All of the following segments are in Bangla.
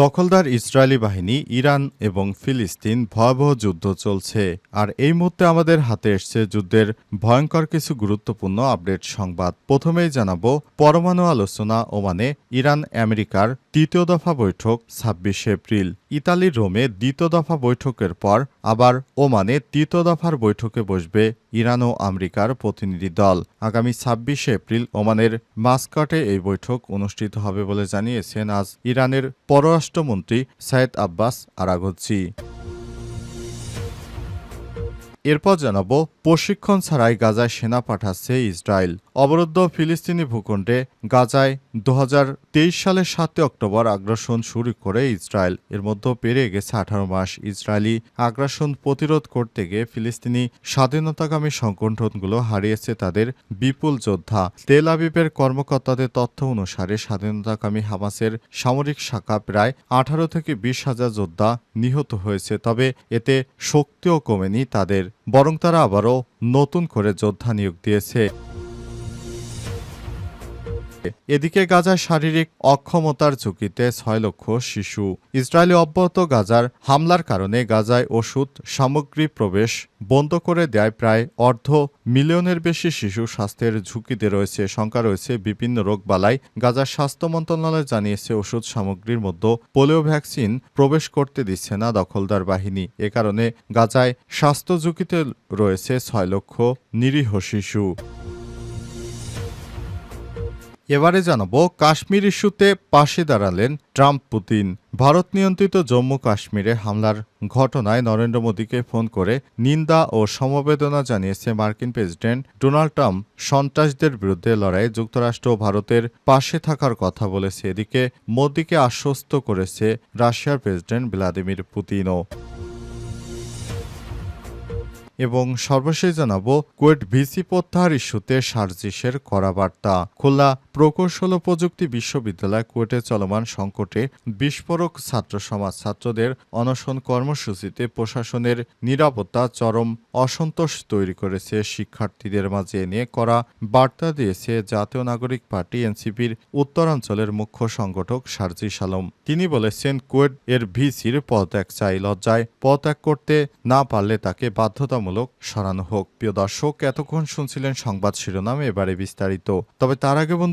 দখলদার ইসরায়েলি বাহিনী, ইরান এবং ফিলিস্তিন ভয়াবহ যুদ্ধ চলছে। আর এই মুহূর্তে আমাদের হাতে এসছে যুদ্ধের ভয়ঙ্কর কিছু গুরুত্বপূর্ণ আপডেট সংবাদ। প্রথমেই জানাব, পরমাণু আলোচনা ওমানে ইরান আমেরিকার তৃতীয় দফা বৈঠক, ছাব্বিশে এপ্রিল। ইতালির রোমে দ্বিতীয় দফা বৈঠকের পর আবার ওমানে তৃতীয় দফার বৈঠকে বসবে ইরান ও আমেরিকার প্রতিনিধি দল। আগামী ছাব্বিশে এপ্রিল ওমানের মাস্কাটে এই বৈঠক অনুষ্ঠিত হবে বলে জানিয়েছেন আজ ইরানের পররাষ্ট্রমন্ত্রী সায়েদ আব্বাস আরাগচ্ছি এরপর জানাব, প্রশিক্ষণ ছাড়াই গাজায় সেনা পাঠাচ্ছে ইসরায়েল। অবরুদ্ধ ফিলিস্তিনি ভূখণ্ডে গাজায় দু হাজার তেইশ সালের সাতই অক্টোবর আগ্রাসন শুরু করে ইসরায়েল। এর মধ্যে পেরিয়ে গেছে আঠারো মাস। ইসরায়েলি আগ্রাসন প্রতিরোধ করতে গিয়ে ফিলিস্তিনি স্বাধীনতাকামী সংগঠনগুলো হারিয়েছে তাদের বিপুল যোদ্ধা। তেল আবিবের কর্মকর্তাদের তথ্য অনুসারে স্বাধীনতাকামী হামাসের সামরিক শাখা প্রায় আঠারো থেকে বিশ হাজার যোদ্ধা নিহত হয়েছে। তবে এতে শক্তিও কমেনি তাদের। বরং তারা আবারও নতুন করে যোদ্ধা নিয়োগ দিয়েছে। এদিকে গাজার শারীরিক অক্ষমতার ঝুঁকিতে ছয় লক্ষ শিশু। ইসরায়েলি অব্যাহত গাজার হামলার কারণে গাজায় ওষুধ, সামগ্রী প্রবেশ বন্ধ করে দেয় প্রায় অর্ধ মিলিয়নের বেশি শিশু স্বাস্থ্যের ঝুঁকিতে রয়েছে। শঙ্কা রয়েছে বিভিন্ন রোগবালাই। গাজার স্বাস্থ্য মন্ত্রণালয় জানিয়েছে, ওষুধ সামগ্রীর মধ্যে পোলিও ভ্যাকসিন প্রবেশ করতে দিচ্ছে না দখলদার বাহিনী। এ কারণে গাজায় স্বাস্থ্য ঝুঁকিতে রয়েছে ছয় লক্ষ নিরীহ শিশু। এবারে জানাব, কাশ্মীর ইস্যুতে পাশে দাঁড়ালেন ট্রাম্প, পুতিন। ভারত নিয়ন্ত্রিত জম্মু কাশ্মীরে হামলার ঘটনায় নরেন্দ্র মোদীকে ফোন করে নিন্দা ও সমবেদনা জানিয়েছে মার্কিন প্রেসিডেন্ট ডোনাল্ড ট্রাম্প। সন্ত্রাসদের বিরুদ্ধে লড়াইয়ে যুক্তরাষ্ট্র ও ভারতের পাশে থাকার কথা বলেছে। এদিকে মোদীকে আশ্বস্ত করেছে রাশিয়ার প্রেসিডেন্ট ভ্লাদিমির পুতিনও। এবং সর্বশেষ জানাব, কুয়েট ভিসি প্রত্যাহার ইস্যুতে সার্জিসের কড়া বার্তা। খুলনা প্রকৌশল প্রযুক্তি বিশ্ববিদ্যালয় কুয়েটে চলমান সংকটে বিস্ফোরক ছাত্র সমাজ ছাত্রদের অনশন কর্মসূচিতে প্রশাসনের নিরাপত্তা চরম অসন্তোষ তৈরি করেছে শিক্ষার্থীদের মাঝে এ নিয়ে করা বার্তা দিয়েছে জাতীয় নাগরিক পার্টি এনসিপির উত্তরাঞ্চলের মুখ্য সংগঠক সার্জিস আলম তিনি বলেছেন কুয়েট এর ভিসির পদত্যাগ চাই, লজ্জায় পদত্যাগ করতে না পারলে তাকে বাধ্যতামূলক সরানো হোক। প্রিয় দর্শক, এতক্ষণ শুনছিলেন সংবাদ শিরোনাম, এবারে বিস্তারিত। তবে তার আগে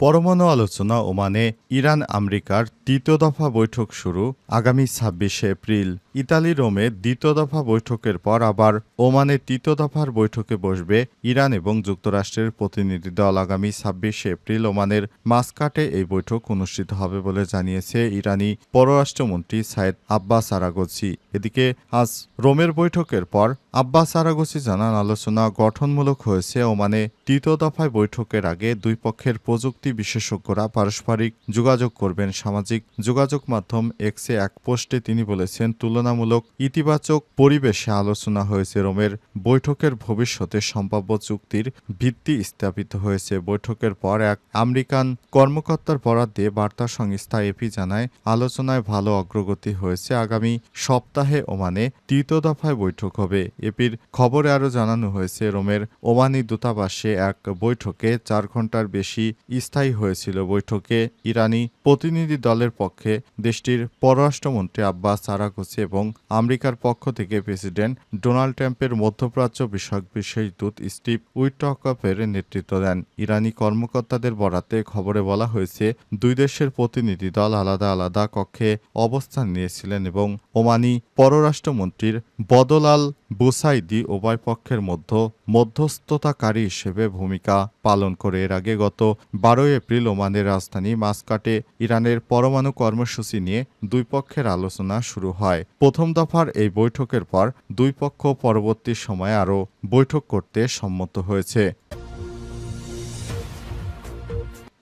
পরমাণু আলোচনা ওমানে ইরান আমেরিকার তৃতীয় দফা বৈঠক শুরু আগামী ছাব্বিশে এপ্রিল। ইতালি রোমে দ্বিতীয় দফা বৈঠকের পর আবার ওমানে তৃতীয় দফার বৈঠকে বসবে ইরান এবং যুক্তরাষ্ট্রের প্রতিনিধি দল। আগামী ছাব্বিশে এপ্রিল ওমানের মাসকাটে এই বৈঠক অনুষ্ঠিত হবে বলে জানিয়েছে ইরানি পররাষ্ট্রমন্ত্রী সাইদ আব্বাস আরাগোচি। এদিকে আজ রোমের বৈঠকের পর আব্বাস আরাগোচি জানান, আলোচনা গঠনমূলক হয়েছে ওমানে তৃতীয় দফায় বৈঠকের আগে দুই পক্ষের প্রযুক্তি বিশেষজ্ঞরা পারস্পরিক যোগাযোগ করবেন। সামাজিক যোগাযোগ মাধ্যম এক্সে এক পোস্টে তিনি বলেছেন, তুলনামূলক ইতিবাচক পরিবেশে আলোচনা হয়েছে। রোমের বৈঠকের ভবিষ্যতে সম্ভাব্য চুক্তির ভিত্তি স্থাপিত হয়েছে। বৈঠকের পর এক আমেরিকান কর্মকর্তার বরাদ দিয়ে বার্তা সংস্থা এপি জানায়, আলোচনায় ভালো অগ্রগতি হয়েছে। আগামী সপ্তাহে ওমানে তৃতীয় দফায় বৈঠক হবে। এপির খবরে আরও জানানো হয়েছে, রোমের ওমানি দূতাবাসে এক বৈঠকে চার ঘণ্টার বেশি স্থায়ী হয়েছিল বৈঠকে। ইরানি প্রতিনিধি দলের পক্ষে দেশটির পররাষ্ট্রমন্ত্রী আব্বাস আরাগোসি এবং আমেরিকার পক্ষ থেকে প্রেসিডেন্ট ডোনাল্ড ট্রাম্পের মধ্যপ্রাচ্য বিষয়ক বিশেষ দূত স্টিভ উইটকপের নেতৃত্ব দেন। ইরানি কর্মকর্তাদের বরাতে খবরে বলা হয়েছে, দুই দেশের প্রতিনিধি দল আলাদা আলাদা কক্ষে অবস্থান নিয়েছিলেন এবং ওমানি পররাষ্ট্রমন্ত্রীর বদলাল বুসাইদি উভয় পক্ষের মধ্যে মধ্যস্থতাকারী হিসেবে ভূমিকা পালন করে। এর আগে গত বারোই এপ্রিল ওমানের রাজধানী মাসকাটে ইরানের পরমাণু কর্মসূচি নিয়ে দুই পক্ষের আলোচনা শুরু হয়। প্রথম দফার এই বৈঠকের পর দুই পক্ষ পরবর্তী সময়ে আরও বৈঠক করতে সম্মত হয়েছে।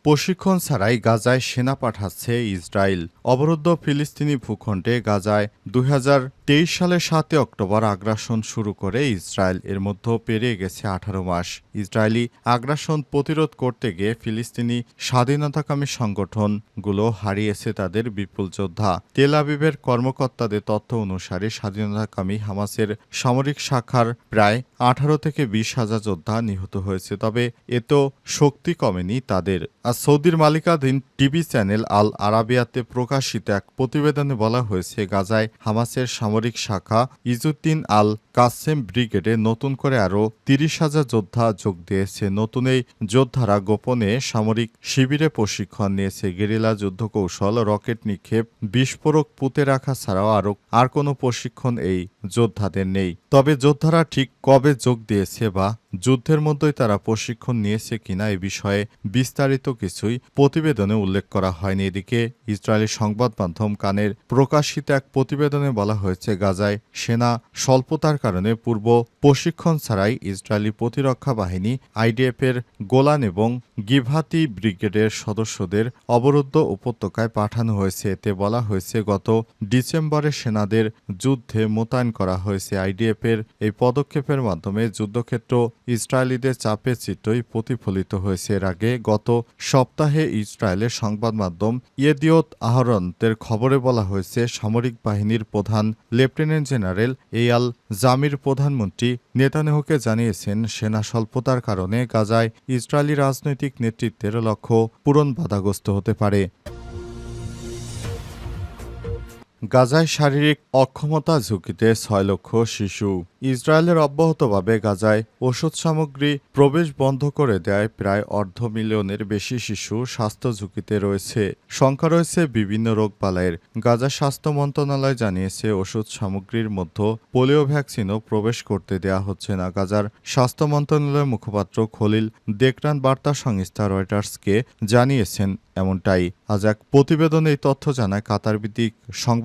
প্রশিক্ষণ ছাড়াই গাজায় সেনা পাঠাচ্ছে ইসরায়েল। অবরুদ্ধ ফিলিস্তিনি ভূখণ্ডে গাজায় দুই হাজার তেইশ সালের সাতই অক্টোবর আগ্রাসন শুরু করে ইসরায়েল। এর মধ্যে পেরিয়ে গেছে আঠারো মাস। ইসরায়েলি আগ্রাসন প্রতিরোধ করতে গিয়ে ফিলিস্তিনি স্বাধীনতাকামী সংগঠনগুলো হারিয়েছে তাদের বিপুল যোদ্ধা। তেল আবিবের কর্মকর্তাদের তথ্য অনুসারে স্বাধীনতাকামী হামাসের সামরিক শাখার প্রায় আঠারো থেকে বিশ হাজার যোদ্ধা নিহত হয়েছে। তবে এ তো শক্তি কমেনি তাদের। আর সৌদির মালিকাধীন টিভি চ্যানেল আল আরাবিয়াতে প্রকাশিত এক প্রতিবেদনে বলা হয়েছে, গাজায় হামাসের সামরিক শাখা ইজুদ্দিন আল কাসেম ব্রিগেডে নতুন করে আরও তিরিশ হাজার যোদ্ধা যোগ দিয়েছে। নতুন এই যোদ্ধারা গোপনে সামরিক শিবিরে প্রশিক্ষণ নিয়েছে। গেরিলা যুদ্ধ কৌশল রকেট নিক্ষেপ, বিস্ফোরক পুঁতে রাখা ছাড়াও আরও আর কোনো প্রশিক্ষণ এই যোদ্ধাদের নেই। তবে যোদ্ধারা ঠিক কবে যোগ দিয়েছে বা যুদ্ধের মধ্যেই তারা প্রশিক্ষণ নিয়েছে কিনা এ বিষয়ে বিস্তারিত কিছুই প্রতিবেদনে উল্লেখ করা হয়নি। এদিকে ইসরায়েলি সংবাদ মাধ্যম কানের প্রকাশিত এক প্রতিবেদনে বলা হয়েছে, গাজায় সেনা স্বল্পতার কারণে পূর্ব প্রশিক্ষণ ছাড়াই ইসরায়েলি প্রতিরক্ষা বাহিনী, আইডিএফ এর গোলান এবং গিভাতি ব্রিগেডের সদস্যদের অবরুদ্ধ উপত্যকায় পাঠানো হয়েছে। এতে বলা হয়েছে, গত ডিসেম্বরে সেনাদের যুদ্ধে মোতায়েন করা হয়েছে। আইডিএফ এর এই পদক্ষেপের মাধ্যমে যুদ্ধক্ষেত্র ইসরায়েলিদের চাপের চিত্রই প্রতিফলিত হয়েছে। এর আগে গত সপ্তাহে ইসরায়েলের সংবাদ মাধ্যম ইয়েদিওত আহরনদের খবরে বলা হয়েছে, সামরিক বাহিনীর প্রধান লেফটেন্যান্ট জেনারেল এয়াল জামির, প্রধানমন্ত্রী নেতানেহকে জানিয়েছেন, সেনা স্বল্পতার কারণে গাজায় ইসরায়েলি রাজনৈতিক নেতৃত্বের লক্ষ্য পূরণ বাধাগ্রস্ত হতে পারে। গাজায় শারীরিক অক্ষমতা ঝুঁকিতে ছয় লক্ষ শিশু। ইসরায়েলের অব্যাহতভাবে গাজায় ওষুধ সামগ্রী প্রবেশ বন্ধ করে দেয় প্রায় অর্ধ মিলিয়নের বেশি শিশু স্বাস্থ্য ঝুঁকিতে রয়েছে। সংখ্যা রয়েছে বিভিন্ন রোগবালাইয়ের গাজা স্বাস্থ্য মন্ত্রণালয় জানিয়েছে, ওষুধ সামগ্রীর মধ্যে পোলিও ভ্যাকসিনও প্রবেশ করতে দেয়া হচ্ছে না। গাজার স্বাস্থ্য মন্ত্রণালয়ের মুখপাত্র খলিল দেকরান বার্তা সংস্থা রয়টার্সকে জানিয়েছেন এমনটাই। আজ এক প্রতিবেদনে এই তথ্য জানায়, কাতার ভিত্তিক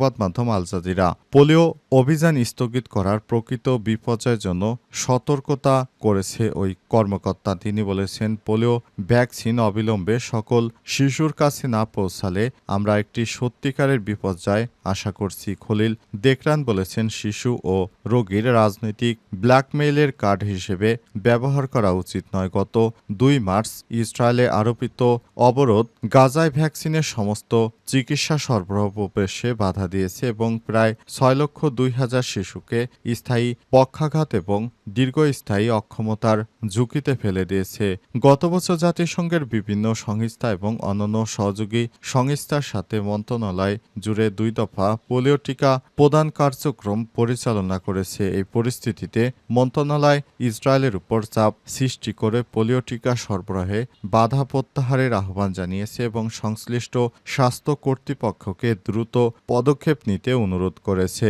সংবাদ মাধ্যম আল জাজিরা। পোলিও অভিযান স্থগিত করার প্রকৃত বিপর্যয়ের জন্য সতর্কতা করেছে ওই কর্মকর্তা। তিনি বলেছেন, পোলিও ভ্যাকসিন অবিলম্বে সকল শিশুর কাছে না পৌঁছালে আমরা একটি সত্যিকারের বিপর্যয়। আশা করছি খলিল দেখরান বলেছেন, শিশু ও রোগীর রাজনৈতিক ব্ল্যাকমেইলের কার্ড হিসেবে ব্যবহার করা উচিত নয়। গত দুই মার্চ ইসরায়েলে আরোপিত অবরোধ গাজায় ভ্যাকসিনের সমস্ত চিকিৎসা সরবরাহ প্রবেশে বাধা দিয়েছে এবং প্রায় ছয় লক্ষ দুই হাজার শিশুকে স্থায়ী পক্ষাঘাত এবং দীর্ঘস্থায়ী অক্ষমতার ঝুঁকিতে ফেলে দিয়েছে। গত বছর জাতিসংঘের বিভিন্ন সংস্থা এবং অন্যান্য সহযোগী সংস্থার সাথে মন্ত্রণালয় জুড়ে দুই দফা পোলিও টিকা প্রদান কার্যক্রম পরিচালনা করেছে। এই পরিস্থিতিতে মন্ত্রণালয় ইসরায়েলের উপর চাপ সৃষ্টি করে পোলিও টিকা সরবরাহে বাধা প্রত্যাহারের আহ্বান জানিয়েছে এবং সংশ্লিষ্ট স্বাস্থ্য কর্তৃপক্ষকে দ্রুত পদক্ষেপ নিতে অনুরোধ করেছে।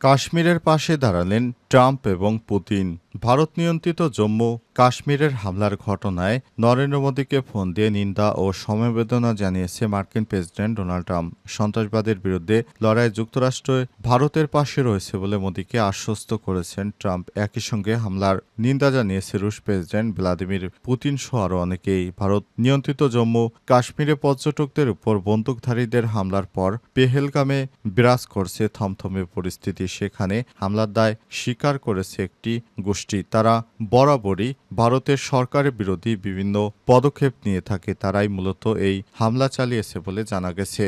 কাশ্মীরের পাশে দাঁড়ালেন ট্রাম্প এবং পুতিন ভারত নিয়ন্ত্রিত জম্মু কাশ্মীরের হামলার ঘটনায় নরেন্দ্র মোদীকে ফোন দিয়ে নিন্দা ও সমবেদনা জানিয়েছে মার্কিন প্রেসিডেন্ট ডোনাল্ড ট্রাম্প। সন্ত্রাসবাদের বিরুদ্ধে লড়াই যুক্তরাষ্ট্র ভারতের পাশে রয়েছে বলে মোদীকে আশ্বস্ত করেছেন ট্রাম্প। একই সঙ্গে হামলার নিন্দা জানিয়েছে রুশ প্রেসিডেন্ট ভ্লাদিমির পুতিন সহ আরও অনেকেই। ভারত নিয়ন্ত্রিত জম্মু কাশ্মীরে পর্যটকদের উপর বন্দুকধারীদের হামলার পর পেহেলগামে বিরাজ করছে থমথমে পরিস্থিতি। সেখানে হামলার দায় স্বীকার করেছে একটি গোষ্ঠী। তারা বরাবরই ভারতের সরকারের বিরোধী বিভিন্ন পদক্ষেপ নিয়ে থাকে। তারাই মূলত এই হামলা চালিয়েছে বলে জানা গেছে।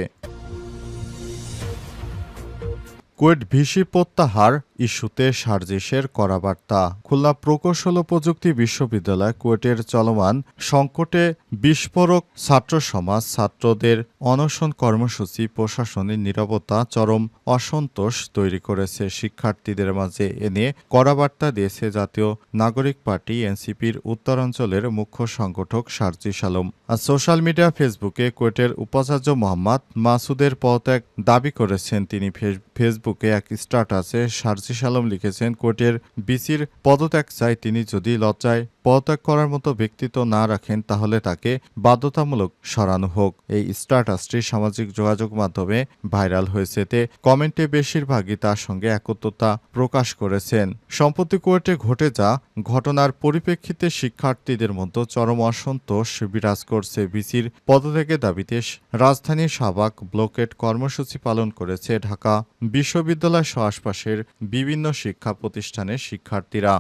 কুয়েট ভিসি প্রত্যাহার ইস্যুতে সার্জিসের করা বার্তা। খুলনা প্রকৌশল প্রযুক্তি বিশ্ববিদ্যালয় কুয়েটের চলমান সংকটে বিস্ফোরক ছাত্র সমাজ ছাত্রদের অনশন কর্মসূচি প্রশাসনের নিরাপত্তা চরম অসন্তোষ তৈরি করেছে শিক্ষার্থীদের মাঝে। এ নিয়ে কড়া বার্তা দিয়েছে জাতীয় নাগরিক পার্টি, এনসিপির উত্তরাঞ্চলের মুখ্য সংগঠক সার্জিস আলম আর সোশ্যাল মিডিয়া ফেসবুকে কুয়েটের উপাচার্য মোহাম্মদ মাসুদের পদত্যাগ দাবি করেছেন তিনি। ফেস- ফেসবুকে এক স্ট্যাটাসে সার্জিস আলম লিখেছেন কোর্টের বিসির পদত্যাগ চাই তিনি যদি লজ্জায় পদত্যাগ করার মতো ব্যক্তিত্ব না রাখেন তাহলে তাকে বাধ্যতামূলক সরানো হোক। এই স্ট্যাটাসটি সামাজিক যোগাযোগ মাধ্যমে ভাইরাল হয়েছে। এতে কমেন্টে বেশিরভাগই তার সঙ্গে একত্রতা প্রকাশ করেছেন। সম্প্রতি কোয়েটে ঘটে যা ঘটনার পরিপ্রেক্ষিতে শিক্ষার্থীদের মধ্যে চরম অসন্তোষ বিরাজ করছে। বিসির পদত্যাগের দাবিতে রাজধানীর শাহবাগ ব্লকেট কর্মসূচি পালন করেছে ঢাকা বিশ্ববিদ্যালয় সহ আশপাশের বিভিন্ন শিক্ষা প্রতিষ্ঠানের শিক্ষার্থীরা।